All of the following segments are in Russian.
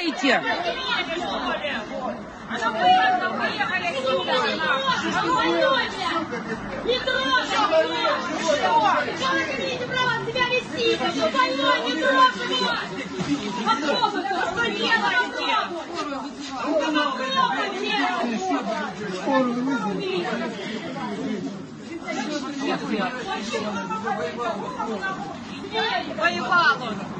нарушаете? Не трогай его!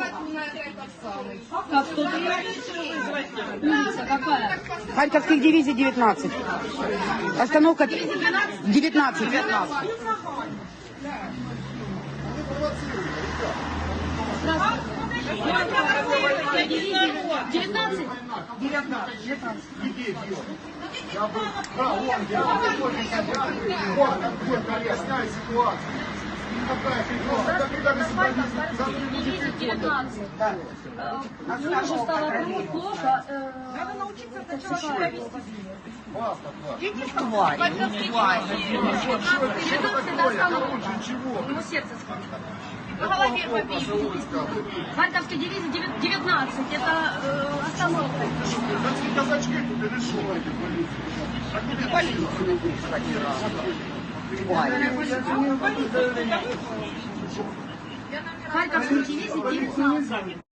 вести? Вы больной, не трогай его! Попробуйте, что делаете? Попробуйте! Воевал он. Где, блядь, воевал? За что? За что? За что вы его сбили? За что? Скорую вызвать. Харьковских дивизий 19. Остановка 19. 19. Дивизия 19. Мне уже стало плохо. э, такая. 19 до остановки. Ему сердце по голове побили. Харьковской дивизии 19. Это э, остановка. Харьковской дивизии 19.